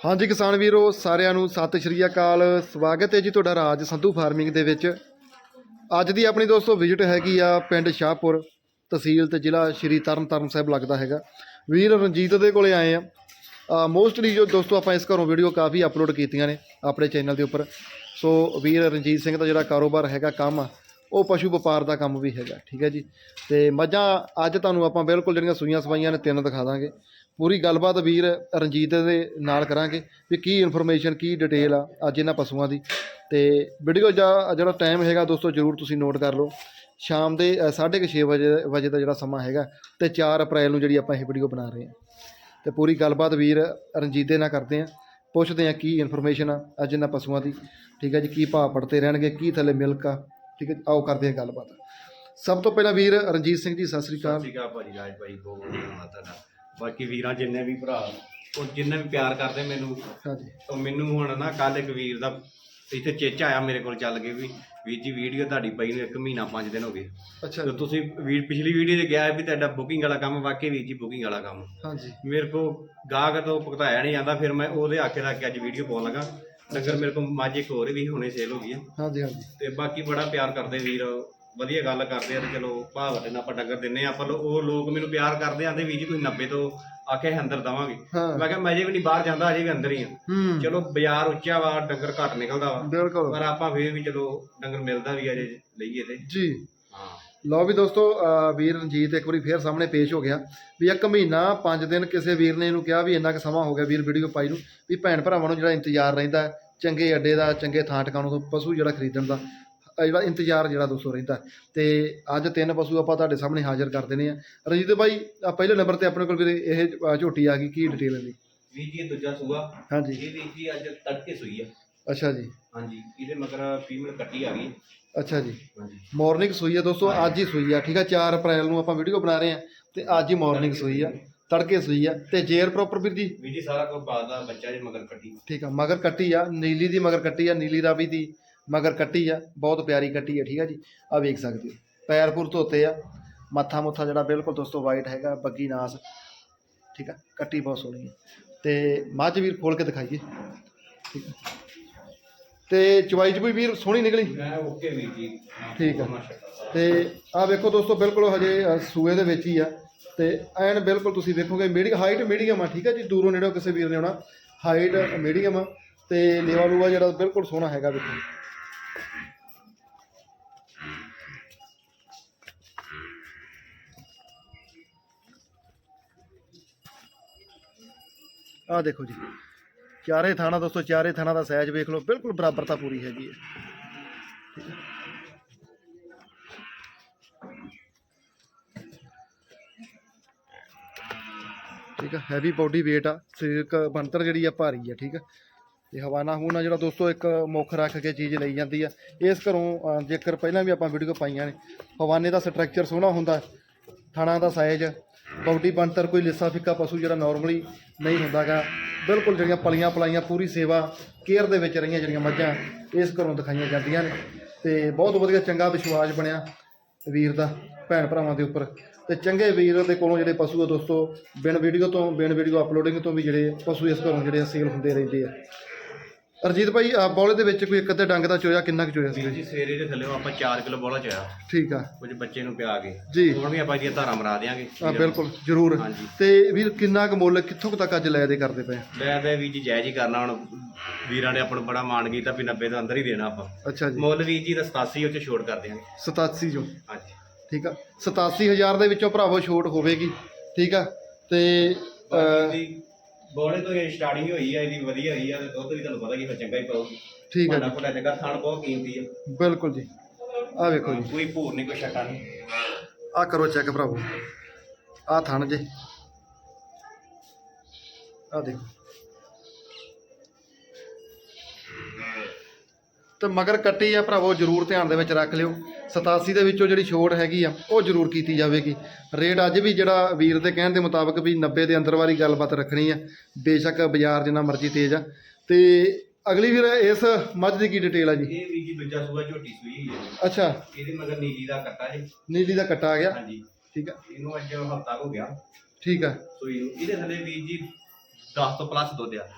ਹਾਂਜੀ ਕਿਸਾਨ ਵੀਰੋ, ਸਾਰਿਆਂ ਨੂੰ ਸਤਿ ਸ਼੍ਰੀ ਅਕਾਲ। ਸਵਾਗਤ ਹੈ ਜੀ ਤੁਹਾਡਾ ਰਾਜ ਸੰਧੂ ਫਾਰਮਿੰਗ ਦੇ ਵਿੱਚ। ਅੱਜ ਦੀ ਆਪਣੀ ਦੋਸਤੋ ਵਿਜ਼ਿਟ ਹੈਗੀ ਆ ਪਿੰਡ ਸ਼ਾਹਪੁਰ, ਤਹਿਸੀਲ ਤੇ ਜ਼ਿਲ੍ਹਾ ਸ਼੍ਰੀ ਤਰਨਤਾਰਨ ਸਾਹਿਬ ਲੱਗਦਾ ਹੈਗਾ। ਵੀਰ ਰਣਜੀਤ ਦੇ ਕੋਲੇ ਆਏ ਆ। ਮੋਸਟਲੀ ਜੋ ਦੋਸਤੋ ਆਪਾਂ ਇਸ ਘਰੋਂ ਵੀਡੀਓ ਕਾਫੀ ਅਪਲੋਡ ਕੀਤੀਆਂ ਨੇ ਆਪਣੇ ਚੈਨਲ ਦੇ ਉੱਪਰ। ਸੋ ਵੀਰ ਰਣਜੀਤ ਸਿੰਘ ਦਾ ਜਿਹੜਾ ਕਾਰੋਬਾਰ ਹੈਗਾ ਕੰਮ ਆ, ਉਹ ਪਸ਼ੂ ਵਪਾਰ ਦਾ ਕੰਮ ਵੀ ਹੈਗਾ, ਠੀਕ ਹੈ ਜੀ। ਤੇ ਮੱਝਾਂ ਅੱਜ ਤੁਹਾਨੂੰ ਆਪਾਂ ਬਿਲਕੁਲ ਜਿਹੜੀਆਂ ਸੂਈਆਂ ਸਵਾਈਆਂ ਨੇ ਤਿੰਨ ਦਿਖਾ ਦਾਂਗੇ। ਪੂਰੀ ਗੱਲਬਾਤ ਵੀਰ ਰਣਜੀਤ ਦੇ ਨਾਲ ਕਰਾਂਗੇ ਵੀ ਕੀ ਇਨਫੋਰਮੇਸ਼ਨ ਕੀ ਡਿਟੇਲ ਆ ਅੱਜ ਇਹਨਾਂ ਪਸ਼ੂਆਂ ਦੀ। ਤੇ ਵੀਡੀਓ ਦਾ ਜਿਹੜਾ ਟਾਈਮ ਹੈਗਾ ਦੋਸਤੋ ਜਰੂਰ ਤੁਸੀਂ ਨੋਟ ਕਰ ਲਓ। ਸ਼ਾਮ ਦੇ 6:30 ਵਜੇ ਵਜੇ ਦਾ ਜਿਹੜਾ ਸਮਾਂ ਹੈਗਾ ਤੇ 4 ਅਪ੍ਰੈਲ ਨੂੰ ਜਿਹੜੀ ਆਪਾਂ ਇਹ ਵੀਡੀਓ ਬਣਾ ਰਹੇ ਹਾਂ। ਤੇ ਪੂਰੀ ਗੱਲਬਾਤ ਵੀਰ ਰਣਜੀਤ ਦੇ ਨਾਲ ਕਰਦੇ ਹਾਂ। ਪੁੱਛਦੇ ਹਾਂ ਕੀ ਇਨਫੋਰਮੇਸ਼ਨ ਆ ਅੱਜ ਇਹਨਾਂ ਪਸ਼ੂਆਂ ਦੀ। ਠੀਕ ਹੈ ਜੀ, ਕੀ ਭਾਅ ਪੜਤੇ ਰਹਿਣਗੇ, ਕੀ ਥੱਲੇ ਮਿਲਕ ਆ। ਠੀਕ ਹੈ ਆਓ ਕਰਦੇ ਹਾਂ ਗੱਲਬਾਤ। ਸਭ ਤੋਂ ਪਹਿਲਾਂ ਵੀਰ ਰਣਜੀਤ ਸਿੰਘ ਜੀ, ਸਤਿ ਸ੍ਰੀ ਸਤਿ ਅਕਾਲ ਸ਼੍ਰੀ ਅਕਾਲ ਭਾਜੀ ਰਾਜ ਭਾਈ ਬਹੁਤ ਬਹੁਤ ਧੰਨਵਾਦ ਤੁਹਾਡਾ। ਬਾਕੀ ਵੀਰਾਂ ਜਿੰਨੇ ਵੀ ਭਰਾ ਉਹ ਜਿੰਨੇ ਵੀ ਪਿਆਰ ਕਰਦੇ ਮੈਨੂੰ ਹਾਂਜੀ। ਉਹ ਮੈਨੂੰ ਹੁਣ ਨਾ ਕੱਲ ਇੱਕ ਵੀਰ ਦਾ ਇੱਥੇ ਚੇਚਾ ਆਇਆ ਮੇਰੇ ਕੋਲ ਚੱਲ ਕੇ ਵੀ ਵੀਰ ਜੀ ਵੀਡੀਓ ਤੁਹਾਡੀ ਪਈ ਨੂੰ ਇੱਕ ਮਹੀਨਾ ਪੰਜ ਦਿਨ ਹੋ ਗਏ। ਅੱਛਾ ਤੇ ਤੁਸੀਂ ਵੀਰ ਪਿਛਲੀ ਵੀਡੀਓ 'ਚ ਗਿਆ ਵੀ ਤੁਹਾਡਾ ਬੁਕਿੰਗ ਵਾਲਾ ਕੰਮ ਵਾਕਈ ਵੀਰ ਜੀ ਬੁਕਿੰਗ ਵਾਲਾ ਕੰਮ। ਹਾਂਜੀ। ਮੇਰੇ ਕੋ ਗਾਹਕ ਤੋਂ ਭੁਗਤਾਇਆ ਨਹੀਂ ਜਾਂਦਾ ਫਿਰ ਮੈਂ ਉਹਦੇ ਆਖੇ ਰੱਖ ਕੇ ਅੱਜ ਵੀਡੀਓ ਪਾਉਣ ਲੱਗਾ। ਨਗਰ ਮੇਰੇ ਕੋਲ ਮੱਝ ਇੱਕ ਹੋਰ ਵੀ ਹੁਣੇ ਸੇਲ ਹੋ ਗਈ ਹਾਂਜੀ ਹਾਂਜੀ। ਤੇ ਬਾਕੀ ਬੜਾ ਪਿਆਰ ਕਰਦੇ ਵੀਰ ਵਧੀਆ ਗੱਲ ਕਰਦੇ ਆ ਤੇ ਚਲੋ ਭਾਅ ਵੱਡੇ ਨਾਲ ਆਪਾਂ ਡੰਗਰ ਦਿੰਨੇ ਆ ਪਰ ਉਹ ਲੋਕ ਮੈਨੂੰ ਪਿਆਰ ਕਰਦੇ ਆਂਦੇ ਵੀ ਜੀ ਤੁਸੀਂ 90 ਤੋਂ ਆਖੇ ਅੰਦਰ ਦਵਾਂਗੇ। ਹਾਂ। ਮੈਂ ਕਿਹਾ ਮੈਂ ਜੇ ਵੀ ਨਹੀਂ ਬਾਹਰ ਜਾਂਦਾ ਅਜੇ ਵੀ ਅੰਦਰ ਹੀ ਆ। ਹੂੰ। ਚਲੋ ਬਾਜ਼ਾਰ ਉੱਚਾ ਵਾ ਡੰਗਰ ਘੱਟ ਨਿਕਲਦਾ ਵਾ। ਬਿਲਕੁਲ। ਪਰ ਆਪਾਂ ਫੇਰ ਵੀ ਚਲੋ ਡੰਗਰ ਮਿਲਦਾ ਵੀ ਅਜੇ ਲਈਏ ਤੇ। ਜੀ। ਹਾਂ। ਲਓ ਵੀ ਦੋਸਤੋ ਅਹ ਵੀਰ ਰਣਜੀਤ ਇੱਕ ਵਾਰੀ ਫੇਰ ਸਾਹਮਣੇ ਪੇਸ਼ ਹੋ ਗਿਆ ਵੀ ਇੱਕ ਮਹੀਨਾ ਪੰਜ ਦਿਨ ਕਿਸੇ ਵੀਰ ਨੇ ਇਹਨੂੰ ਕਿਹਾ ਵੀ ਇੰਨਾ ਕੁ ਸਮਾਂ ਹੋ ਗਿਆ ਵੀਰ ਵੀਡੀਓ ਪਾਈ ਨੂੰ ਵੀ ਭੈਣ ਭਰਾਵਾਂ ਨੂੰ ਜਿਹੜਾ ਇੰਤਜ਼ਾਰ ਰਹਿੰਦਾ ਹੈ, ਚੰਗੇ ਅੱਡੇ ਦਾ ਚੰਗੇ ਥਾਂ ਟਿਕਾਣੋਂ ਤੋਂ ਪਸ਼ੂ ਜਿਹੜਾ ਖਰੀਦਣ ਦਾ ਜਿਹੜਾ ਇੰਤਜ਼ਾਰ ਜਿਹੜਾ ਦੋਸਤੋ ਰਹਿੰਦਾ ਤੇ ਅੱਜ ਤਿੰਨ ਪਸ਼ੂ ਆਪਾਂ ਤੁਹਾਡੇ ਸਾਹਮਣੇ ਹਾਜ਼ਰ ਕਰ ਦੇਣੇ ਆ। ਰਣਜੀਤ ਭਾਈ ਆਹ ਪਹਿਲੇ ਨੰਬਰ ਤੇ ਆਪਣੇ ਕੋਲ ਵੀਰੇ ਇਹ ਝੋਟੀ ਆ ਗਈ ਕੀ ਡਿਟੇਲ ਹੈ ਦੀ ਵੀਰ ਜੀ ਦੂਜਾ ਸੂਆ। ਹਾਂਜੀ। ਇਹ ਵੀਰ ਜੀ ਅੱਜ ਤੜਕੇ ਸੂਈ ਆ। ਅੱਛਾ ਜੀ। ਹਾਂਜੀ ਇਹਦੇ ਮਗਰ ਫੀਮੇਲ ਕੱਟੀ ਆ ਗਈ। ਅੱਛਾ ਜੀ। ਹਾਂਜੀ। ਮਾਰਨਿੰਗ ਸੂਈ ਆ ਦੋਸਤੋ ਅੱਜ ਹੀ ਸੂਈ ਆ ਠੀਕ ਆ? 4 ਅਪ੍ਰੈਲ ਨੂੰ ਆਪਾਂ ਵੀਡੀਓ ਬਣਾ ਰਹੇ ਆ ਤੇ ਅੱਜ ਹੀ ਮਾਰਨਿੰਗ ਸੂਈ ਆ ਤੜਕੇ ਸੂਈ ਆ ਤੇ ਜੇਰ ਪ੍ਰੋਪਰ ਵੀਰ ਜੀ? ਵੀਰ ਜੀ ਸਾਰਾ ਕੁਝ ਬਾਦ ਦਾ ਬੱਚਾ ਜੇ ਮਗਰ ਕੱਟੀ। ਠੀਕ ਆ ਮਗਰ ਕੱਟੀ ਆ ਨੀਲੀ ਦੀ ਮਗਰ ਕੱਟੀ ਆ ਨੀਲੀ ਰਾਵੀ ਦੀ। ਮਗਰ ਕੱਟੀ ਆ ਬਹੁਤ ਪਿਆਰੀ ਕੱਟੀ ਆ ਠੀਕ ਆ ਜੀ। ਆ ਵੇਖ ਸਕਦੇ ਹੋ ਪੈਰ ਪੁਰ ਧੋਤੇ ਆ ਮੱਥਾ ਮੁੱਥਾ ਜਿਹੜਾ ਬਿਲਕੁਲ ਦੋਸਤੋ ਵਾਈਟ ਹੈਗਾ ਬੱਗੀ ਨਾਸ ਠੀਕ ਆ ਕੱਟੀ ਬਹੁਤ ਸੋਹਣੀ ਹੈ ਤੇ ਮੱਝ ਵੀਰ ਖੋਲ ਕੇ ਦਿਖਾਈਏ। ਠੀਕ ਆ। ਤੇ ਚਵਾਈ ਚ ਵੀ ਵੀਰ ਸੋਹਣੀ ਨਿਕਲੀ? ਮੈਂ ਓਕੇ ਵੀਰ ਜੀ। ਠੀਕ ਆ। ਤੇ ਆ ਵੇਖੋ ਦੋਸਤੋ ਬਿਲਕੁਲ ਹਜੇ ਸੂਏ ਦੇ ਵਿੱਚ ਹੀ ਆ। ਤੇ ਐਨ ਬਿਲਕੁਲ ਤੁਸੀਂ ਵੇਖੋਗੇ ਮੀਡੀ ਹਾਈਟ ਮੀਡੀਅਮ ਆ ਠੀਕ ਆ ਜੀ। ਦੂਰੋਂ ਨੇੜੋਂ ਕਿਸੇ ਵੀਰ ਨੇ ਆਉਣਾ ਹਾਈਟ ਮੀਡੀਅਮ ਆ। ਤੇ ਲੇਵਾ ਲੂਆ ਜਿਹੜਾ ਬਿਲਕੁਲ ਸੋਹਣਾ ਹੈਗਾ ਵੇਖੋ। ਆਹ ਦੇਖੋ ਜੀ। ਚਾਰੇ ਥਾਣਾ ਦੋਸਤੋ, ਚਾਰੇ ਥਾਣਾ ਦਾ ਸਾਈਜ਼ ਵੇਖ ਲਓ। ਬਿਲਕੁਲ ਬਰਾਬਰਤਾ ਪੂਰੀ ਹੈਗੀ ਹੈ। ਠੀਕ ਹੈ ਹੈਵੀ ਬਾਡੀ weight ਆ। ਸਰੀਰਕ ਬਣਤਰ ਜਿਹੜੀ ਆ ਭਾਰੀ ਆ, ਠੀਕ ਆ? ਤੇ ਹਵਾਨਾ ਹੂਨਾ ਜਿਹੜਾ ਦੋਸਤੋ, ਇੱਕ ਮੁੱਖ ਰੱਖ ਕੇ ਚੀਜ਼ ਲਈ ਜਾਂਦੀ ਆ। ਇਸ ਘਰੋਂ ਜੇਕਰ ਪਹਿਲਾਂ ਵੀ ਆਪਾਂ ਵੀਡੀਓ ਪਾਈਆਂ ਨੇ, ਹਵਾਨੇ ਦਾ ਸਟਰਕਚਰ ਸੋਹਣਾ ਹੁੰਦਾ। ਥਾਣਾ ਦਾ ਸਾਈਜ਼ ਬਾਡੀ ਬਣਤਰ, ਕੋਈ ਲਿੱਸਾ ਫਿੱਕਾ ਪਸ਼ੂ ਜਿਹੜਾ ਨਾਰਮਲੀ ਨਹੀਂ ਹੁੰਦਾਗਾ। ਬਿਲਕੁਲ ਜਿਹੜੀਆਂ ਪਲੀਆਂ ਪਲਾਈਆਂ, ਪੂਰੀ ਸੇਵਾ ਕੇਅਰ ਦੇ ਵਿੱਚ ਰਹੀਆਂ ਜਿਹੜੀਆਂ ਮੱਝਾਂ, ਇਸ ਘਰੋਂ ਦਿਖਾਈਆਂ ਜਾਂਦੀਆਂ ਨੇ। ਤੇ ਬਹੁਤ ਵਧੀਆ ਚੰਗਾ ਵਿਸ਼ਵਾਸ ਬਣਿਆ ਵੀਰ ਦਾ, ਭੈਣ ਭਰਾਵਾਂ ਦੇ ਉੱਪਰ। ਤੇ ਚੰਗੇ ਵੀਰ ਦੇ ਕੋਲੋਂ ਜਿਹੜੇ ਪਸ਼ੂ ਆ ਦੋਸਤੋ, ਬਿਨ ਵੀਡੀਓ ਤੋਂ, ਬਿਨ ਵੀਡੀਓ ਅਪਲੋਡਿੰਗ ਤੋਂ ਵੀ ਜਿਹੜੇ ਪਸ਼ੂ ਇਸ ਘਰੋਂ ਜਿਹੜੇ ਸੇਲ ਹੁੰਦੇ ਰਹਿੰਦੇ ਆ। ਅਰਜੀਤ ਭਾਈ ਆ ਬੌਲੇ ਦੇ ਵਿੱਚ ਕੋਈ ਇੱਕ ਅੱਧੇ ਡੰਗ ਦਾ ਚੋਇਆ ਕਿੰਨਾ ਕੁ ਚੋਇਆ ਸੀ ਜੀ? ਸਵੇਰੇ ਦੇ ਥੱਲੇ ਆਪਾਂ 4 ਕਿਲੋ ਬੋਲਾ ਚਾਇਆ। ਠੀਕ ਆ। ਕੁਝ ਬੱਚੇ ਨੂੰ ਪਿਆ ਕੇ। ਜੀ। ਹੁਣ ਵੀ ਆਪਾਂ ਇਹਦੀਆਂ ਧਾਰਾਂ ਮਰਾ ਦਿਆਂਗੇ। ਆ ਬਿਲਕੁਲ ਜ਼ਰੂਰ। ਹਾਂਜੀ। ਤੇ ਵੀਰ ਕਿੰਨਾ ਕੁ ਮੁੱਲ ਕਿੱਥੋਂ ਕੁ ਤੱਕ ਅੱਜ ਲੈ ਦੇ ਕਰਦੇ ਪਏ ਲੈ ਦੇ ਵੀਰ ਜੀ ਜਾਇਜ਼ ਹੀ ਕਰਨਾ ਹੁਣ। ਵੀਰਾਂ ਨੇ ਆਪਾਂ ਨੂੰ ਬੜਾ ਮਾਣ ਕੀਤਾ ਵੀ 90 ਤੋਂ ਅੰਦਰ ਹੀ ਦੇਣਾ ਆਪਾਂ। ਅੱਛਾ ਜੀ। ਮੁੱਲ ਵੀਰ ਜੀ ਦਾ 87 ਉਹ ਚ ਛੋੜ ਕਰ ਦਿਆਂਗੇ। 87 ਜੋ ਹਾਂਜੀ। ਠੀਕ ਆ। 87000 ਦੇ ਵਿੱਚੋਂ ਭਰਾਵੋ ਛੋਟ ਹੋਵੇਗੀ। ਠੀਕ ਆ। ਤੇ ਅਹ, ਬਾਕੀ ਬੋਲੇ ਤੋਂ ਇਹ ਸਟਾਰਟਿੰਗ ਹੋਈ ਆ ਇਹਦੀ ਵਧੀਆ ਹੋਈ ਆ ਤੇ ਦੁੱਧ ਵੀ ਤੁਹਾਨੂੰ ਪਤਾ ਕਿ ਫਿਰ ਚੰਗਾ ਹੀ ਪਾਉਗੀ ਠੀਕ ਆ ਭਾਂਡਾ ਭੁੰਡਾ ਚੰਗਾ ਥਣ ਬਹੁਤ ਕੀਮਤੀ ਆ। ਜੀ ਬਿਲਕੁਲ ਜੀ। ਆ ਵੇਖੋ ਜੀ। ਕੋਈ ਭੂਰ ਨਹੀਂ ਕੋਈ ਛੱਟਾ ਨਹੀਂ। ਆ ਕਰੋ ਚੈੱਕ ਭਰਾਵੋ। ਆ ਥਣ ਜੇ। ਆ ਦੇਖੋ। ਤੇ ਮਗਰ ਕੱਟੀ ਆ ਭਰਾਵੋ ਜਰੂਰ ਧਿਆਨ ਦੇ ਵਿੱਚ ਰੱਖ ਲਿਓ। 87 ਦੇ ਵਿੱਚੋਂ ਜਿਹੜੀ ਛੋਟ ਹੈਗੀ ਆ ਉਹ ਜਰੂਰ ਕੀਤੀ ਜਾਵੇਗੀ। ਰੇਟ ਅੱਜ ਵੀ ਜਿਹੜਾ ਵੀਰ ਦੇ ਕਹਿਣ ਦੇ ਮੁਤਾਬਕ ਵੀ 90 ਦੇ ਅੰਦਰ ਵਾਲੀ ਗੱਲਬਾਤ ਰੱਖਣੀ ਆ। ਬੇਸ਼ੱਕ ਬਾਜ਼ਾਰ ਜਿੰਨਾ ਮਰਜ਼ੀ ਤੇਜ਼ ਆ। ਤੇ ਅਗਲੀ ਵੀਰ ਇਸ ਮੱਝ ਦੀ ਕੀ ਡਿਟੇਲ ਆ ਜੀ? ਇਹ ਵੀ ਜੀ ਦੂਜਾ ਸੂਆ ਝੋਟੀ ਸੂਈ ਆ ਅੱਛਾ। ਇਹਦੇ ਮਗਰ ਨੀਲੀ ਦਾ ਕੱਟਾ ਜੀ ਨੀਲੀ ਦਾ ਕੱਟਾ ਆ ਗਿਆ। ਹਾਂਜੀ। ਠੀਕ ਆ। ਇਹਨੂੰ ਅੱਜ ਹਫਤਾ ਹੋ ਗਿਆ। ਠੀਕ ਆ। ਸੂਈ ਨੂੰ। ਇਹਦੇ ਥੱਲੇ ਵੀਰ ਜੀ 10 ਤੋਂ ਪਲੱਸ ਦੁੱਧ ਆ।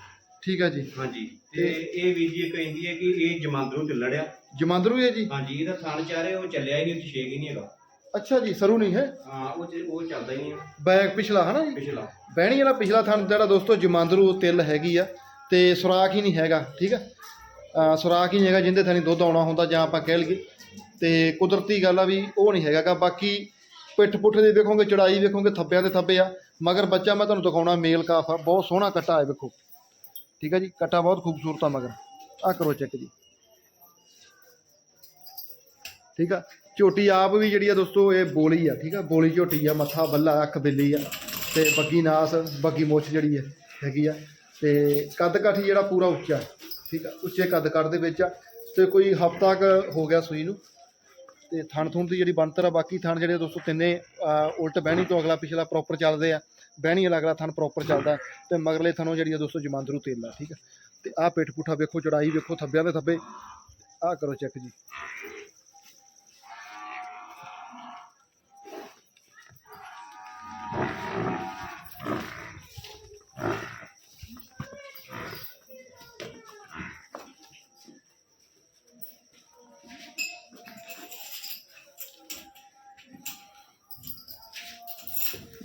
ਠੀਕ ਹੈ ਜੀ। ਹਾਂਜੀ। ਤੇ ਇਹ ਵੀਰ ਜੀ ਇੱਕ ਕਹਿੰਦੀ ਹੈ ਕਿ ਇਹ ਜਮਾਂਦਰੂ ਚੱਲੜਿਆ ਜਮਾਂਦਰੂ ਹੈ ਜੀ? ਹਾਂਜੀ ਇਹਦਾ ਥਣ ਚਾਰੇ ਉਹ ਚੱਲਿਆ ਹੀ ਨਹੀਂ ਉੱਥੇ ਛੇਕ ਹੀ ਨਹੀਂ ਹੈਗਾ। ਅੱਛਾ ਜੀ ਸਰੂ ਨਹੀਂ ਹੈ? ਹਾਂ ਉਹ ਚ- ਉਹ ਚੱਲਦਾ ਹੀ ਨਹੀਂ ਆ, ਬੈਕ ਪਿਛਲਾ ਹਨਾ ਜੀ? ਪਿਛਲਾ। ਬਹਿਣੀ ਵਾਲਾ ਪਿਛਲਾ ਥਣ ਜਿਹੜਾ ਦੋਸਤੋ ਜਮਾਂਦਰੂ ਤਿਲ ਹੈਗੀ ਆ ਤੇ ਸੁਰਾਖ ਹੀ ਨਹੀਂ ਹੈਗਾ ਠੀਕ ਆ? ਅਹ ਸੁਰਾਖ ਹੀ ਨਹੀਂ ਹੈਗਾ ਜਿੰਦੇ ਥਾਣੀ ਦੁੱਧ ਆਉਣਾ ਹੁੰਦਾ ਜਾਂ ਆਪਾਂ ਕਹਿ ਲਈਏ। ਤੇ ਕੁਦਰਤੀ ਗੱਲ ਆ ਵੀ ਉਹ ਨਹੀਂ ਹੈਗਾ ਗਾ ਬਾਕੀ ਪਿੱਠ ਪੁੱਠ ਦੇ ਵੇਖੋਗੇ ਚੜਾਈ ਵੇਖੋਗੇ ਥੱਬਿਆਂ ਦੇ ਥੱਬੇ ਆ। ਮਗਰ ਬੱਚਾ ਮੈਂ ਤੁਹਾਨੂੰ ਦਿਖਾਉਣਾ ਮੇਲ ਕਾਫ ਆ ਬਹੁਤ ਸੋਹਣਾ ਕੱਟਾ ਹੈ ਵੇਖੋ। ਠੀਕ ਆ ਜੀ, ਕੱਟਾ ਬਹੁਤ ਖੂਬਸੂਰਤ ਆ ਮਗਰ। ਆ ਕਰੋ ਚੈੱਕ ਜੀ। ਠੀਕ ਆ, ਝੋਟੀ ਆਪ ਵੀ ਜਿਹੜੀ ਆ ਦੋਸਤੋ, ਇਹ ਬੋਲੀ ਆ, ਠੀਕ ਆ, ਬੋਲੀ ਝੋਟੀ ਆ, ਮੱਥਾ ਬੱਲਾ, ਅੱਖ ਬਿੱਲੀ ਆ, ਤੇ ਬੱਗੀ ਨਾਸ, ਬੱਗੀ ਮੁੱਛ ਜਿਹੜੀ ਹੈ ਹੈਗੀ ਆ, ਤੇ ਕੱਦ ਕਾਠੀ ਜਿਹੜਾ ਪੂਰਾ ਉੱਚਾ, ਠੀਕ ਆ, ਉੱਚੇ ਕੱਦ ਕੱਟ ਦੇ ਵਿੱਚ ਆ, ਤੇ ਕੋਈ ਹਫਤਾ ਕ ਹੋ ਗਿਆ ਸੂਈ ਨੂੰ, ਤੇ ਥਣ ਥੁਣ ਦੀ ਜਿਹੜੀ ਬਣਤਰ ਆ, ਬਾਕੀ ਥਣ ਜਿਹੜੇ ਦੋਸਤੋ ਤਿੰਨੇ ਉਲਟ ਬਹਿਣੀ ਤੋਂ ਅਗਲਾ ਪਿਛਲਾ ਪ੍ਰੋਪਰ ਚੱਲਦੇ ਆ ਬਹਿਣੀ ਵਾਲਾ ਅਗਲਾ ਥਣ ਪ੍ਰੋਪਰ ਚੱਲਦਾ ਤੇ ਮਗਰਲੇ ਥਣੋਂ ਜਿਹੜੀ ਆ ਦੋਸਤੋ ਜਮਾਂਦਰੂ ਤੇਲ ਠੀਕ ਆ। ਤੇ ਆਹ ਪਿੱਠ ਪੁੱਠਾ ਵੇਖੋ, ਚੜਾਈ ਵੇਖੋ, ਥੱਬਿਆਂ ਦੇ ਥੱਬੇ। ਆਹ ਕਰੋ ਚੈੱਕ ਜੀ।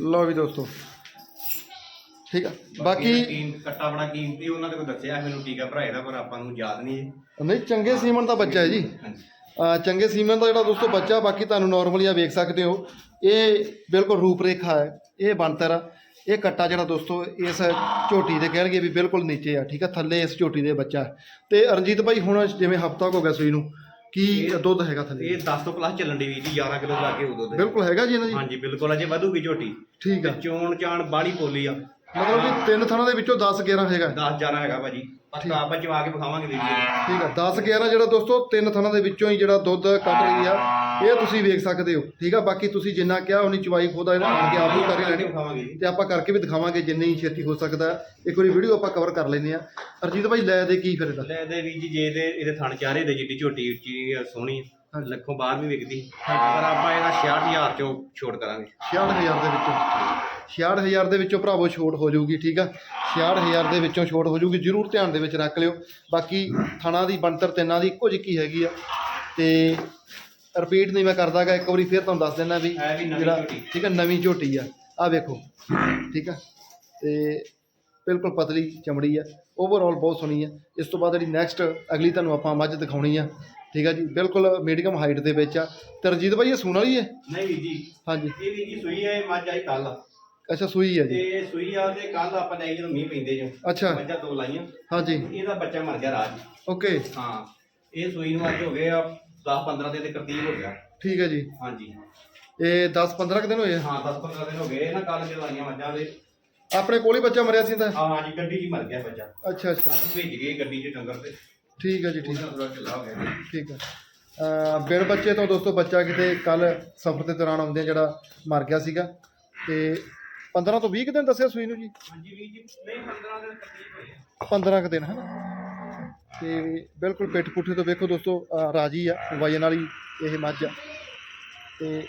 ਲਓ ਵੀ ਦੋਸਤੋ। ਠੀਕ ਆ। ਬਾਕੀ ਕੱਟਾ ਬੜਾ ਕੀਮਤੀ ਉਹਨਾਂ ਦੇ ਕੋਲ ਦੱਸਿਆ ਮੈਨੂੰ ਟੀਕਾ ਭਰਾਏ ਦਾ ਪਰ ਆਪਾਂ ਨੂੰ ਯਾਦ ਨਹੀਂ ਨਹੀਂ ਚੰਗੇ ਸੀਮਨ ਦਾ ਬੱਚਾ ਹੈ ਜੀ। ਹਾਂਜੀ। ਅਹ ਚੰਗੇ ਸੀਮਨ ਦਾ ਜਿਹੜਾ ਦੋਸਤੋ ਬੱਚਾ ਬਾਕੀ ਤੁਹਾਨੂੰ ਨਾਰਮਲੀ ਆ ਵੇਖ ਸਕਦੇ ਹੋ। ਇਹ ਬਿਲਕੁਲ ਰੂਪ ਰੇਖਾ ਹੈ ਇਹ ਬਣਤਰ ਆ। ਇਹ ਕੱਟਾ ਜਿਹੜਾ ਦੋਸਤੋ ਇਸ ਝੋਟੀ ਦੇ ਕਹਿਣਗੇ ਵੀ ਬਿਲਕੁਲ ਨੀਚੇ ਆ ਠੀਕ ਆ ਥੱਲੇ ਇਸ ਝੋਟੀ ਦੇ ਬੱਚਾ। ਤੇ ਰਣਜੀਤ ਭਾਈ ਹੁਣ ਜਿਵੇਂ ਹਫਤਾ ਹੋ ਗਿਆ ਸੂਈ ਨੂੰ ਕੀ ਦੁੱਧ ਹੈਗਾ ਥੱਲੇ? ਇਹ 10 ਤੋਂ ਪਲੱਸ ਚੱਲਣ ਦੀ ਵੀਰ ਜੀ 11 ਕਿਲੋ ਲਾ ਕੇ ਉਦੋਂ ਦੇ ਬਿਲਕੁਲ ਹੈਗਾ ਜੀ ਇਹਨਾਂ ਜੀ ਹਾਂਜੀ ਬਿਲਕੁਲ ਅਜੇ ਵਧੂਗੀ ਝੋਟੀ। ਠੀਕ ਆ। ਚੋਣ ਚਾਣ ਬਾੜੀ ਪੋਲੀ ਆ। ਮਤਲਬ ਕਿ ਤਿੰਨ ਥਾਣਾ ਦੇ ਵਿੱਚੋਂ 10 11 ਹੈਗਾ। 10 11 ਹੈਗਾ ਭਾਜੀ। ਪੱਕਾ ਆਪਾਂ ਚਵਾ ਕੇ ਵਿਖਾਵਾਂਗੇ ਜੀ। ਠੀਕ ਆ 10 11 ਜਿਹੜਾ ਦੋਸਤੋ ਤਿੰਨ ਥਾਣਾ ਦੇ ਵਿੱਚੋਂ ਹੀ ਜਿਹੜਾ ਦੁੱਧ ਕੱਢ ਰਹੀ ਆ ਇਹ ਤੁਸੀਂ ਵੇਖ ਸਕਦੇ ਹੋ। ਠੀਕ ਆ ਬਾਕੀ ਤੁਸੀਂ ਜਿੰਨਾ ਕਿਹਾ ਉਨੀ ਚਵਾਈ ਖੋਦਾ ਇਹਨਾਂ ਆਣ ਕੇ ਆਪ ਹੀ ਲੈਣੀ। ਵਿਖਾਵਾਂਗੇ ਤੇ ਆਪਾਂ ਕਰਕੇ ਵੀ ਦਿਖਾਵਾਂਗੇ ਜਿੰਨੀ ਛੇਤੀ ਹੋ ਸਕਦਾ। ਇੱਕ ਵਾਰੀ ਵੀਡੀਓ ਆਪਾਂ ਕਵਰ ਕਰ ਲੈਂਦੇ ਆ ਅਰਜੀਤ ਭਾਈ ਲੈ ਦੇ ਕੀ ਫਿਰ ਇਹਦਾ? ਲੈ ਦੇ ਵੀਰ ਜੀ ਜੇ ਤੇ ਇਹਦੇ ਥਣ ਚਾਰੇ ਦੇ ਜਿੱਡੀ ਝੋਟੀ ਉੱਚੀ ਸੋਹਣੀ ਲੱਖੋਂ ਬਾਹਰ ਵੀ ਵਿਕਦੀ। ਪਰ ਆਪਾਂ ਇਹਦਾ 66000 ਚੋਂ ਛੋਟ ਕਰਾਂਗੇ। 66000 ਦੇ ਵਿੱਚੋਂ। 66000 ਦੇ ਵਿੱਚੋਂ ਭਰਾਵੋ ਛੋਟ ਹੋ ਜਾਊਗੀ ਠੀਕ ਆ? 66000 ਦੇ ਵਿੱਚੋਂ ਛੋਟ ਹੋ ਜਾਊਗੀ ਜਰੂਰ ਧਿਆਨ ਦੇ ਵਿੱਚ ਰੱਖ ਲਿਓ। ਬਾਕੀ ਥਣਾ ਦੀ ਬਣਤਰ ਤਿੰਨਾਂ ਦੀ ਇੱਕੋ ਜਿਹੀ ਹੈਗੀ ਆ। ਤੇ ਰਿਪੀਟ ਨਹੀਂ ਮੈਂ ਕਰਦਾਗਾ ਇੱਕ ਵਾਰੀ ਫਿਰ ਤੁਹਾਨੂੰ ਦੱਸ ਦਿੰਦਾ ਵੀ ਹੈ ਵੀ ਜਿਹੜਾ। ਠੀਕ ਆ ਨਵੀਂ ਝੋਟੀ ਆ। ਆ ਵੇਖੋ ਠੀਕ ਆ? ਤੇ ਬਿਲਕੁਲ ਪਤਲੀ ਚਮੜੀ ਆ। ਓਵਰਆਲ ਬਹੁਤ ਸੋਹਣੀ ਆ। ਇਸ ਤੋਂ ਬਾਅਦ ਜਿਹੜੀ ਨੈਕਸਟ ਅਗਲੀ ਤੁਹਾਨੂੰ ਆਪਾਂ ਮੱਝ ਦਿਖਾਉਣੀ ਆ। ਠੀਕ ਆ ਜੀ ਬਿਲਕੁਲ ਮੀਡੀਅਮ ਹਾਈਟ ਦੇ ਵਿੱਚ ਆ। ਤੇ ਰਜੀਤ ਭਾਈ ਇਹ ਸੂਣ ਵਾਲੀ ਹੈ? ਨਹੀਂ ਜੀ। ਹਾਂਜੀ। ਇਹ ਵੀਰ ਜੀ ਸੂਈ ਇਹ ਮੱਝ ਆਈ ਕੱਲ ਅੱਛਾ ਸੂਈ ਹੈ ਜੀ। ਤੇ ਸੂਈ ਆ ਤੇ ਕੱਲ ਆਪਾਂ ਲੈ ਜਦੋਂ ਮੀਂਹ ਪੈਂਦੇ ਜੋ ਅੱਛਾ। ਮੱਝਾਂ ਦੋ ਲਾਈਆਂ। ਹਾਂਜੀ। ਇਹਦਾ ਬੱਚਾ ਮਰ ਗਿਆ ਰਾਜ ਓਕੇ। ਹਾਂ। ਇਹ ਸੂਈ ਨੂੰ ਅੱਜ ਹੋ ਗਏ ਆ 10 15 ਦਿਨ ਦੇ ਕਰਤੀਬ ਹੋ ਗਿਆ। ਠੀਕ ਹੈ ਜੀ। ਹਾਂਜੀ। ਇਹ 10 15 ਕੁ ਦਿਨ ਹੋਏ ਆ? ਹਾਂ 10 15 ਦਿਨ ਹੋ ਗਏ। ਨਾ ਕੱਲ ਜਦੋਂ ਆਈਆਂ ਮੱਝਾਂ ਦੇ। ਆਪਣੇ ਕੋਲ ਹੀ ਬੱਚਾ ਮਰਿਆ ਸੀ ਤਾਂ? ਹਾਂ ਹਾਂਜੀ ਗੱਡੀ 'ਚ ਹੀ ਮਰ ਗਿਆ ਬੱਚਾ। ਅੱਛਾ ਅੱਛਾ। ਭੇਜ ਗਏ ਗੱਡੀ 'ਚ ਡੰਗਰ ਤੇ। ਠੀਕ ਹੈ ਜੀ ਠੀਕ ਉਹਦਾ ਥੋੜਾ ਢਿੱਲਾ ਹੋ ਗਿਆ। ਠੀਕ ਹੈ ਅ ਬਿਨ ਬੱਚੇ ਤੋਂ ਦੋਸਤੋ ਬੱਚਾ ਕਿਤੇ ਕੱਲ ਸਫ਼ਰ ਦੇ ਦੌਰਾਨ ਆਉਂਦੇ ਜਿਹੜਾ ਮਰ ਗਿਆ ਸੀਗਾ। ਤੇ 15 ਤੋਂ 20 ਕੁ ਦਿਨ ਦੱਸਿਆ ਸੂਈ ਨੂੰ ਜੀ? ਹਾਂਜੀ ਵੀਰ ਜੀ ਨਹੀਂ 15 ਦਿਨ ਕਰਤੀਬ ਹੋਏ ਆ। 15 ਕੁ ਦਿਨ ਹੈ ਤੇ ਬਿਲਕੁਲ ਪਿੱਠ ਪੁੱਠੇ ਤੋਂ ਵੇਖੋ ਦੋਸਤੋ ਰਾਜੀ ਆ ਵਜਨ ਵਾਲੀ ਇਹ ਮੱਝ ਆ। ਤੇ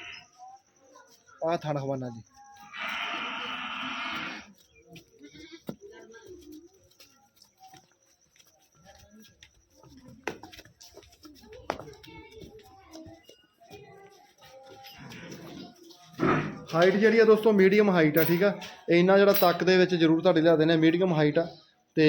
ਆਹ ਥਣ ਹਵਾਨਾ ਜੀ। ਹਾਈਟ ਜਿਹੜੀ ਆ ਦੋਸਤੋ ਮੀਡੀਅਮ ਹਾਈਟ ਆ ਠੀਕ ਆ? ਇੰਨਾ ਜਿਹੜਾ ਤੱਕ ਦੇ ਵਿੱਚ ਜ਼ਰੂਰ ਤੁਹਾਡੇ ਲਿਆ ਦੇਣੇ ਮੀਡੀਅਮ ਹਾਈਟ ਆ। ਤੇ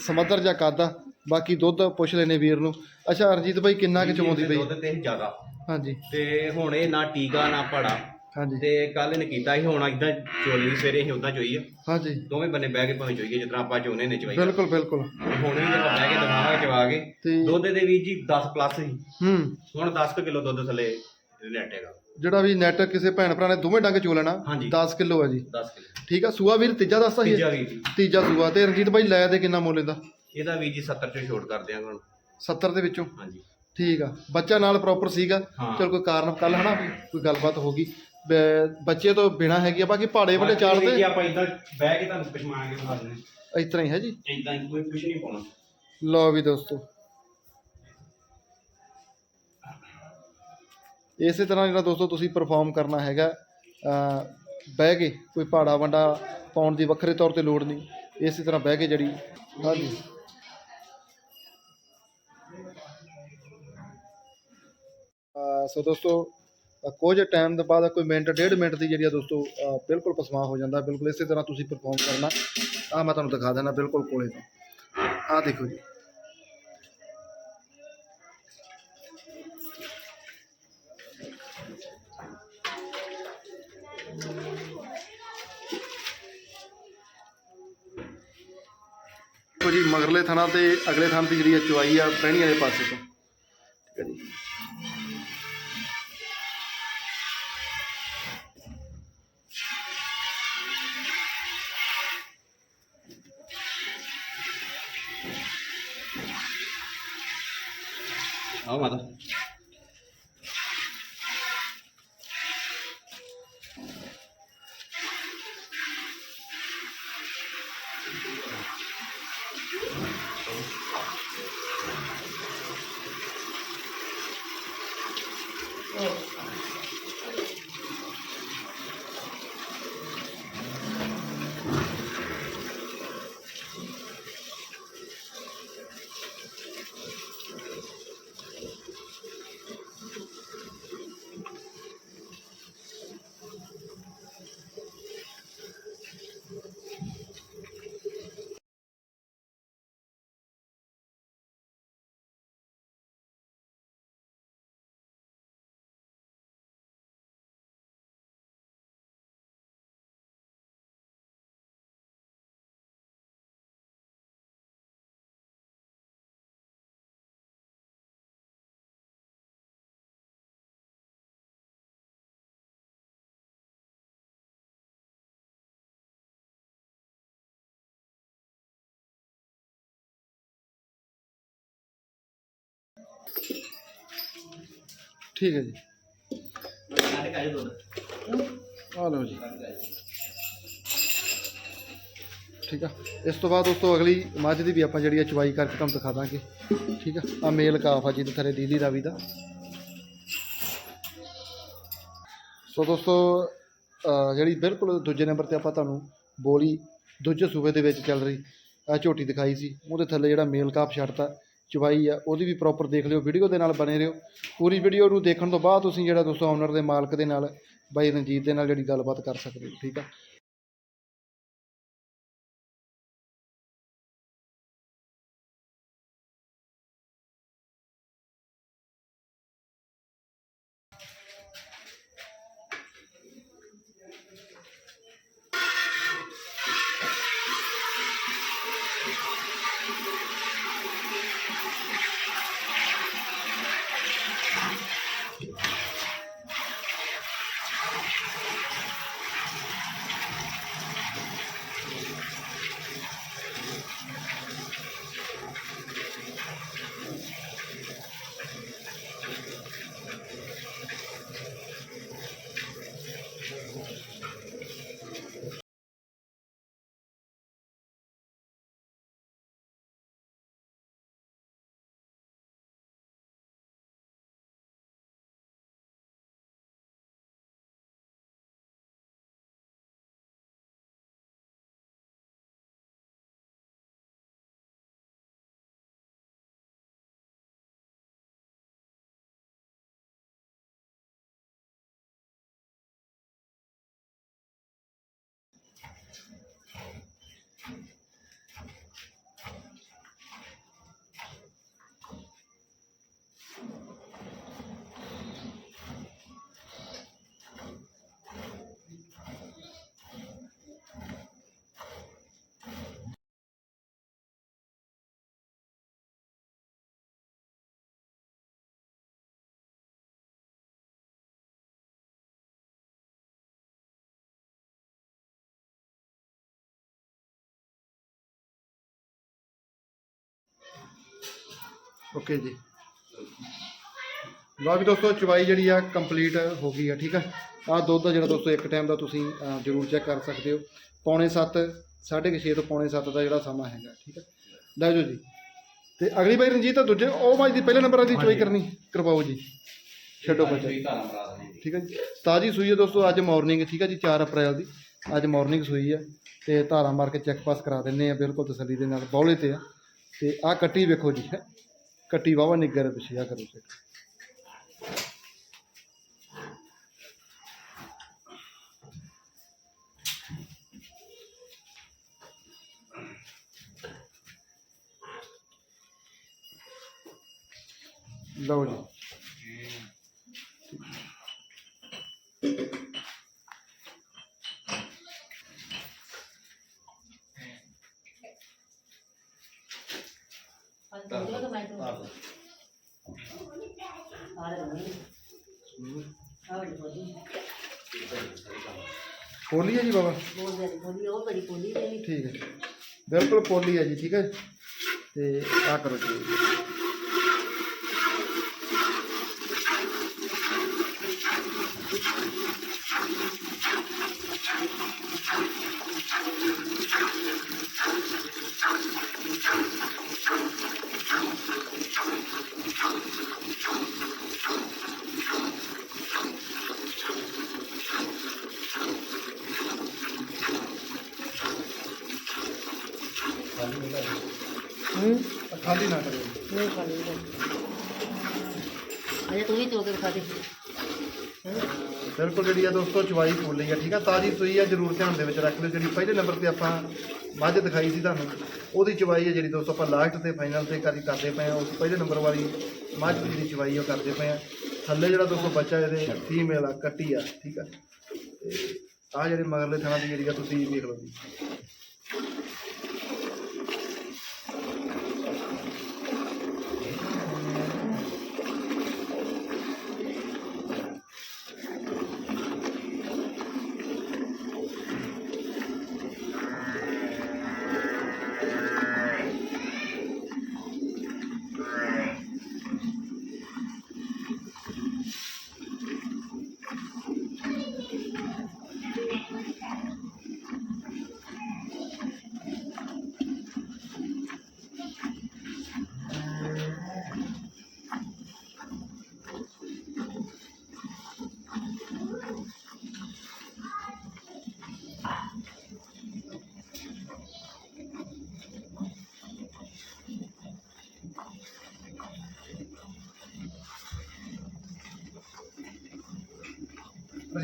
ਸਮੱਧਰ ਜਾਂ ਕੱਦ ਆ ਬਾਕੀ ਦੁੱਧ ਪੁੱਛ ਲੈਨੇ ਵੀਰ ਨੂੰ। ਅੱਛਾ ਅਰਜੀਤ ਭਾਈ ਕਿੰਨਾ ਕੁ ਚਵਾਉਂਦੀ ਪਈ? ਦੁੱਧ ਤੇ ਜ਼ਿਆਦਾ। ਹਾਂਜੀ। ਤੇ ਹੁਣ ਇਹ ਨਾ ਟੀਕਾ ਨਾ ਪੜਾ ਹਾਂਜੀ। ਤੇ ਕੱਲ ਇਹਨੇ ਕੀਤਾ ਸੀ ਹੁਣ ਇਦਾਂ ਚੋਲੀ ਸਵੇਰੇ ਅਸੀਂ ਉਦਾਂ ਚੋਈ ਆ। ਹਾਂਜੀ। ਦੋਵੇਂ ਬੰਨੇ ਬਹਿ ਕੇ ਭਾਵੇਂ ਚੋਈਏ ਜਿਸ ਤਰ੍ਹਾਂ ਆਪਾਂ ਚੋਨੇ ਨੇ ਚਵਾਈ ਬਿਲਕੁਲ ਬਿਲਕੁਲ। ਹੁਣ ਵੀ ਜੇ ਆਪਾਂ ਬਹਿ ਕੇ ਦਿਖਾਵਾਂਗੇ ਚਵਾ ਕੇ ਦੁੱਧ ਦੇ ਵੀਰ ਜੀ 10 ਪਲੱਸ ਸੀ। ਹੂੰ। ਹੁਣ 10 ਕਿਲੋ ਦੁੱਧ ਥੱਲੇ ਲੈਟੇਗਾ। ਜਿਹੜਾ ਵੀ ਨੈਟ ਕਿਸੇ ਭੈਣ ਭਰਾ ਨੇ ਦੋਵੇਂ ਡੰਗ ਚੋ ਲੈਣਾ ਹਾਂਜੀ। 10 ਕਿਲੋ ਹੈ ਜੀ। 10 ਕਿਲੋ। ਠੀਕ ਆ ਸੂਆ ਵੀਰ ਤੀਜਾ ਦੱਸਦਾ ਸੀ ਤੀਜਾ ਵੀਰ ਜੀ। ਤੀਜਾ ਸੂਆ। ਤੇ ਰਣਜੀਤ ਭਾਈ ਲੈ ਦੇ ਕਿੰਨਾ ਮੁੱਲ ਇਹਦਾ? ਇਹਦਾ ਵੀਰ ਜੀ 70 ਚੋਂ ਛੋਟ ਕਰ ਦਿਆਂਗੇ ਹੁਣ। 70 ਦੇ ਵਿੱਚੋਂ? ਹਾਂਜੀ। ਠੀਕ ਆ। ਬੱਚਾ ਨਾਲ ਪ੍ਰੋਪਰ ਸੀਗਾ। ਹਾਂ। ਚਲ ਕੋਈ ਕਾਰਨ ਕੱਲ ਹਨਾ? ਵੀ ਕੋਈ ਗੱਲਬਾਤ ਹੋ ਗਈ। ਬ- ਬੱਚੇ ਤੋਂ ਬਿਨਾ ਹੈਗੀ ਆ ਬਾਕੀ ਪਹਾੜੇ ਵੱਡੇ ਚਾਲ ਵੀਰ ਜੀ ਤੇ ਆਪਾਂ ਇਦਾਂ ਬਹਿ ਕੇ ਤੁਹਾਨੂੰ ਪਛਮਾਣ ਕੇ ਦਿੰਦੇ ਇਸ ਤਰ੍ਹਾਂ ਹੀ ਹੈ ਜੀ। ਇਦਾਂ ਕੋਈ ਕੁਝ ਨਹੀਂ ਪਾਉਣਾ। ਲਓ ਵੀ ਦੋਸਤੋ। ਇਸੇ ਤਰ੍ਹਾਂ ਜਿਹੜਾ ਦੋਸਤੋ ਤੁਸੀਂ ਪਰਫਾਰਮ ਕਰਨਾ ਹੈਗਾ ਬਹਿ ਕੇ ਕੋਈ ਪਹਾੜਾ ਵੰਡਾ ਪਾਉਣ ਦੀ ਵੱਖਰੇ ਤੌਰ ਤੇ ਲੋੜ ਨਹੀਂ, ਇਸੇ ਤਰ੍ਹਾਂ ਬਹਿ ਕੇ ਜਿਹੜੀ, ਹਾਂਜੀ। ਸੋ ਦੋਸਤੋ ਕੁਝ ਟਾਈਮ ਦੇ ਬਾਅਦ ਕੋਈ ਮਿੰਟ, ਡੇਢ ਮਿੰਟ ਦੀ ਜਿਹੜੀ ਆ ਦੋਸਤੋ ਬਿਲਕੁਲ ਪਸਮਾ ਹੋ ਜਾਂਦਾ, ਬਿਲਕੁਲ ਇਸੇ ਤਰ੍ਹਾਂ ਤੁਸੀਂ ਪਰਫਾਰਮ ਕਰਨਾ ਆ ਮੈਂ ਤੁਹਾਨੂੰ ਦਿਖਾ ਦੇਣਾ ਬਿਲਕੁਲ ਕੋਲੇ ਤੋਂ। ਆ ਦੇਖੋ ਜੀ। ਦੇਖੋ ਜੀ, ਮਗਰਲੇ ਥਣਾ ਤੇ ਅਗਲੇ ਥਣ ਦੀ ਜਿਹੜੀ ਆ ਚੁਆਈ ਆ ਪਹਿਣੀ ਵਾਲੇ ਪਾਸੇ ਤੋਂ। ਠੀਕ ਹੈ ਜੀ। ਆ ਲਓ ਜੀ। ਠੀਕ ਆ। ਇਸ ਤੋਂ ਬਾਅਦ ਉਸ ਤੋਂ ਅਗਲੀ ਮੱਝ ਦੀ ਵੀ ਆਪਾਂ ਜਿਹੜੀ ਆ ਚਵਾਈ ਕਰਕੇ ਤੁਹਾਨੂੰ ਦਿਖਾ ਦਾਂਗੇ। ਠੀਕ ਆ। ਆ ਮੇਲ ਕਾਫ ਆ ਜਿਹਦੇ ਥੱਲੇ ਨੀਲੀ ਰਾਵੀ ਦਾ। ਸੋ ਦੋਸਤੋ ਜਿਹੜੀ ਬਿਲਕੁਲ ਦੂਜੇ ਨੰਬਰ ਤੇ ਆਪਾਂ ਤੁਹਾਨੂੰ ਬੋਲੀ ਦੂਜੇ ਸੂਬੇ ਦੇ ਵਿੱਚ ਚੱਲ ਰਹੀ ਆ ਝੋਟੀ ਦਿਖਾਈ ਸੀ। ਉਹਦੇ ਥੱਲੇ ਜਿਹੜਾ ਮੇਲ ਕਾਪ ਛੱਡਤਾ। ਚਵਾਈ ਆ, ਉਹਦੀ ਵੀ ਪ੍ਰੋਪਰ ਦੇਖ ਲਿਓ ਵੀਡੀਓ ਦੇ ਨਾਲ ਬਣੇ ਰਹੋ। ਪੂਰੀ ਵੀਡੀਓ ਨੂੰ ਦੇਖਣ ਤੋਂ ਬਾਅਦ ਤੁਸੀਂ ਜਿਹੜਾ ਦੋਸਤੋ ਓਨਰ ਦੇ ਮਾਲਕ ਦੇ ਨਾਲ ਬਾਈ ਰਣਜੀਤ ਦੇ ਨਾਲ ਜਿਹੜੀ ਗੱਲਬਾਤ ਕਰ ਸਕਦੇ ਹੋ, ਠੀਕ ਆ? ਓਕੇ ਜੀ। ਲਓ ਵੀ ਦੋਸਤੋ ਚਵਾਈ ਜਿਹੜੀ ਆ ਕੰਪਲੀਟ ਹੋ ਗਈ ਆ ਠੀਕ ਆ? ਆ ਦੁੱਧ ਦਾ ਜਿਹੜਾ ਦੋਸਤੋ ਇੱਕ ਟਾਈਮ ਦਾ ਤੁਸੀਂ ਜ਼ਰੂਰ ਚੈੱਕ ਕਰ ਸਕਦੇ ਹੋ। ਪੌਣੇ 7 6:30 ਤੋਂ ਪੌਣੇ 7 ਦਾ ਜਿਹੜਾ ਸਮਾਂ ਹੈਗਾ ਠੀਕ ਆ? ਲੈ ਜਾਓ ਜੀ। ਤੇ ਅਗਲੀ ਵਾਰ ਰਣਜੀਤ ਦੂਜੇ ਉਹ ਮਾਈ ਦੀ ਪਹਿਲੇ ਨੰਬਰ ਦੀ ਚਵਾਈ ਕਰਨੀ ਕਰਵਾਓ ਜੀ। ਛੱਡੋ ਬੱਚਾ। ਠੀਕ ਹੈ ਜੀ। ਤਾਜੀ ਸੂਈ ਹੈ ਦੋਸਤੋ ਅੱਜ ਮਾਰਨਿੰਗ ਠੀਕ ਹੈ ਜੀ 4 ਅਪ੍ਰੈਲ ਦੀ। ਅੱਜ ਮਾਰਨਿੰਗ ਸੂਈ ਆ ਤੇ ਧਾਰਾਂ ਮਾਰ ਕੇ ਚੈੱਕ ਪਾਸ ਕਰਾ ਦਿੰਨੇ ਆ ਬਿਲਕੁਲ ਤਸੱਲੀ ਦੇ ਨਾਲ ਬੌਲੇ ਤੇ ਆ। ਤੇ ਆਹ ਕੱਟੀ ਵੇਖੋ ਜੀ। ਕੱਟੀ ਵਾਵਾ ਨਿੱਗਰ ਪਿਛੇ ਆ ਕਰੋ ਚੈੱਕ। ਲਓ ਜੀ। ਪੋਲੀ ਬਾਬਾ ਠੀਕ ਹੈ। ਬਿਲਕੁਲ ਪੋਲੀ ਹੈ ਜੀ ਠੀਕ ਹੈ ਤੇ ਆ ਕਰੋ ਜੀ ਹੂੰ ਖਾਲੀ ਨਾ ਕਰਿਓ ਅਜੇ ਤੂੰ ਵੀ ਚੋ ਕੇ ਦਿਖਾ ਦੇ ਬਿਲਕੁਲ ਜਿਹੜੀ ਆ ਦੋਸਤੋ, ਚਵਾਈ ਫੁੱਲੀ ਆ, ਠੀਕ ਆ? ਤਾਜੀ ਸੂਈ ਆ, ਜਰੂਰ ਧਿਆਨ ਦੇ ਵਿੱਚ ਰੱਖ ਲਿਓ। ਜਿਹੜੀ ਪਹਿਲੇ ਨੰਬਰ ਤੇ ਆਪਾਂ ਮੱਝ ਦਿਖਾਈ ਸੀ ਤੁਹਾਨੂੰ, ਉਹਦੀ ਚਵਾਈ ਆ ਜਿਹੜੀ ਦੋਸਤੋ, ਆਪਾਂ ਲਾਸਟ ਤੇ ਫਾਈਨਲ ਤੇ ਕਰੀ ਕਰਦੇ ਪਏ ਆ, ਉਸ ਪਹਿਲੇ ਨੰਬਰ ਵਾਲੀ ਮੱਝ ਦੀ ਜਿਹੜੀ ਚਵਾਈ ਉਹ ਕਰਦੇ ਪਏ ਆ। ਥੱਲੇ ਜਿਹੜਾ ਦੋਸਤੋ ਬੱਚਾ ਇਹਦੇ ਫੀਮੇਲ ਆ, ਕੱਟੀ ਆ, ਠੀਕ ਆ? ਤੇ ਆ ਜਿਹੜੇ ਮਗਰਲੇ ਥਾਣਾ ਦੀ ਜਿਹੜੀ ਆ, ਤੁਸੀਂ ਦੇਖ ਲਓ ਜੀ।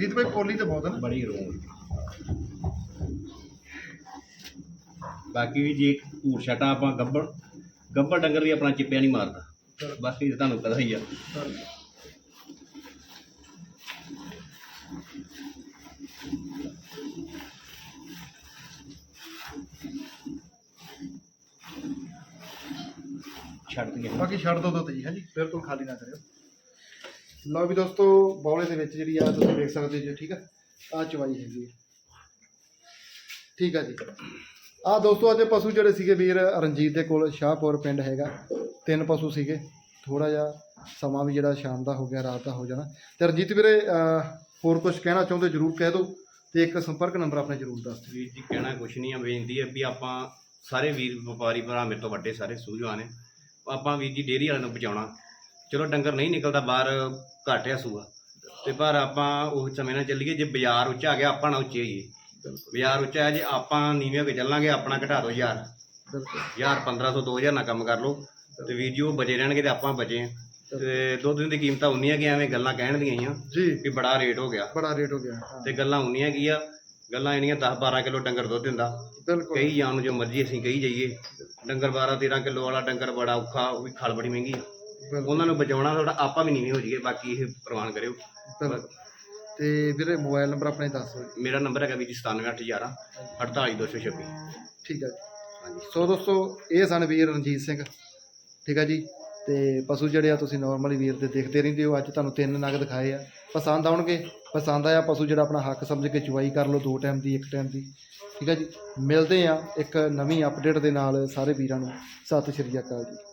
ਰਜੀਤ ਭਾਈ ਪੋਲੀ ਤੇ ਬਹੁਤ ਆ ਨਾ। ਬੜੀ ਰੋ ਬਾਕੀ ਵੀ ਜੇ ਧੂੜ ਛਟਾ ਆਪਾਂ ਗੱਬੜ ਗੱਬੜ ਡੰਗਰ ਵੀ ਆਪਣਾ ਚਿੱਪਿਆ ਨਹੀਂ ਮਾਰਦਾ। ਬਾਕੀ ਤਾਂ ਤੁਹਾਨੂੰ ਪਤਾ ਹੀ ਆ। ਛੱਡ ਦਈਏ। ਬਾਕੀ ਛੱਡ ਦੋ ਦੋ ਤੇ ਜੀ ਹਾਂਜੀ। ਬਿਲਕੁਲ ਖਾਲੀ ਨਾ ਕਰਿਓ। ਲਓ ਵੀ ਦੋਸਤੋ, ਬੌਲੇ ਦੇ ਵਿੱਚ ਜਿਹੜੀ ਆ ਤੁਸੀਂ ਦੇਖ ਸਕਦੇ ਜੀ, ਠੀਕ ਆ? ਆ ਚਵਾਈ ਹੈਗੀ ਠੀਕ ਆ ਜੀ। ਆ ਦੋਸਤੋ, ਅੱਜ ਪਸ਼ੂ ਜਿਹੜੇ ਸੀਗੇ ਵੀਰ, ਰਣਜੀਤ ਦੇ ਕੋਲ, ਸ਼ਾਹਪੁਰ ਪਿੰਡ ਹੈਗਾ। ਤਿੰਨ ਪਸ਼ੂ ਸੀਗੇ। ਥੋੜਾ ਜਿਹਾ ਸਮਾਂ ਵੀ ਜਿਹੜਾ ਸ਼ਾਮ ਦਾ ਹੋ ਗਿਆ, ਰਾਤ ਦਾ ਹੋ ਜਾਣਾ। ਤੇ ਰਣਜੀਤ ਵੀਰੇ ਹੋਰ ਕੁਝ ਕਹਿਣਾ ਚਾਹੁੰਦੇ ਜਰੂਰ ਕਹਿ ਦਿਓ ਤੇ ਇੱਕ ਸੰਪਰਕ ਨੰਬਰ ਆਪਣੇ ਜਰੂਰ ਦੱਸ ਦਿਓ। ਵੀਰ ਜੀ, ਕਹਿਣਾ ਕੁਛ ਨਹੀਂ ਆ, ਬੇਨਤੀ ਹੈ ਵੀ ਆਪਾਂ ਸਾਰੇ ਵੀਰ, ਵਪਾਰੀ ਭਰਾ ਮੇਰੇ ਤੋਂ ਵੱਡੇ ਸਾਰੇ ਸੂਝਵਾਨ ਨੇ। ਆਪਾਂ ਵੀਰ ਜੀ, ਡੇਅਰੀ ਵਾਲਿਆਂ ਨੂੰ ਬਚਾਉਣਾ। ਚਲੋ ਡੰਗਰ ਨਹੀਂ ਨਿਕਲਦਾ ਬਾਹਰ ਘੱਟ ਆ ਸੂਆ। ਤੇ ਪਰ ਆਪਾਂ ਉਹ ਸਮੇਂ ਨਾਲ ਚੱਲੀਏ ਜੇ ਬਾਜ਼ਾਰ ਉੱਚਾ ਆ ਗਿਆ ਆਪਾਂ ਨਾ ਉੱਚੇ ਹੋਈਏ। ਬਾਜ਼ਾਰ ਉੱਚਾ ਹੈ ਜੇ ਆਪਾਂ ਨੀਵੇਂ ਹੋ ਕੇ ਚੱਲਾਂਗੇ ਆਪਣਾ ਘਟਾ ਦਿਓ ਯਾਰ ਬਿਲਕੁਲ। ਯਾਰ 1500 2000 ਨਾਲ ਕੰਮ ਕਰ ਲਓ। ਤੇ ਵੀਰ ਜੀ ਉਹ ਬਚੇ ਰਹਿਣਗੇ ਤੇ ਆਪਾਂ ਬਚੇ ਆ। ਤੇ ਦੁੱਧ ਦੀ ਕੀਮਤਾਂ ਉਨੀਆਂ ਕਿ ਐਵੇਂ ਗੱਲਾਂ ਕਹਿਣ ਦੀਆਂ ਆਈਆਂ ਜੀ। ਵੀ ਬੜਾ ਰੇਟ ਹੋ ਗਿਆ। ਬੜਾ ਰੇਟ ਹੋ ਗਿਆ ਤੇ ਗੱਲਾਂ ਉਨੀਆਂ ਕੀ ਆ? ਗੱਲਾਂ ਇਹਨੀਆਂ 10 12 ਕਿਲੋ ਡੰਗਰ ਦੁੱਧ ਦਿੰਦਾ। ਬਿਲਕੁਲ। ਕਹੀ ਜਾਣ ਨੂੰ ਜੋ ਮਰਜ਼ੀ ਅਸੀਂ ਕਹੀ ਜਾਈਏ। ਡੰਗਰ 12 13 ਕਿਲੋ ਵਾਲਾ ਡੰਗਰ ਬੜਾ ਔਖਾ ਉਹ ਵੀ ਖਲ ਬੜੀ ਮਹਿੰਗੀ ਆ। ਉਹਨਾਂ ਨੂੰ ਬਚਾਉਣਾ ਥੋੜਾ ਆਪਾਂ ਵੀ ਨੀਵੇਂ ਹੋ ਜਾਈਏ ਬਾਕੀ ਇਹ ਪ੍ਰਵਾਨ ਕਰਿਓ। ਬਿਲਕੁਲ ਤੇ ਵੀਰੇ ਮੋਬਾਈਲ ਨੰਬਰ ਆਪਣੇ ਦੱਸ ਦਿਓ ਜੀ। ਮੇਰਾ ਨੰਬਰ ਹੈਗਾ ਵੀ ਜੀ 97811 48226 ਠੀਕ ਹੈ ਜੀ। ਹਾਂਜੀ। ਸੋ ਦੋਸਤੋ ਇਹ ਸਨ ਵੀਰ ਰਣਜੀਤ ਸਿੰਘ। ਠੀਕ ਹੈ ਜੀ? ਤੇ ਪਸ਼ੂ ਜਿਹੜੇ ਆ ਤੁਸੀਂ ਨਾਰਮਲੀ ਵੀਰ ਦੇ ਦੇਖਦੇ ਰਹਿੰਦੇ ਹੋ ਅੱਜ ਤੁਹਾਨੂੰ ਤਿੰਨ ਨਗ ਦਿਖਾਏ ਆ। ਪਸੰਦ ਆਉਣਗੇ? ਪਸੰਦ ਆਇਆ ਪਸ਼ੂ ਜਿਹੜਾ ਆਪਣਾ ਹੱਕ ਸਮਝ ਕੇ ਚੁਆਈ ਕਰ ਲਓ ਦੋ ਟਾਈਮ ਦੀ ਇੱਕ ਟਾਈਮ ਦੀ। ਠੀਕ ਹੈ ਜੀ? ਮਿਲਦੇ ਆ ਇੱਕ ਨਵੀਂ ਅਪਡੇਟ ਦੇ ਨਾਲ ਸਾਰੇ ਵੀਰਾਂ ਨੂੰ। ਸਤਿ ਸ਼੍ਰੀ ਅਕਾਲ ਜੀ।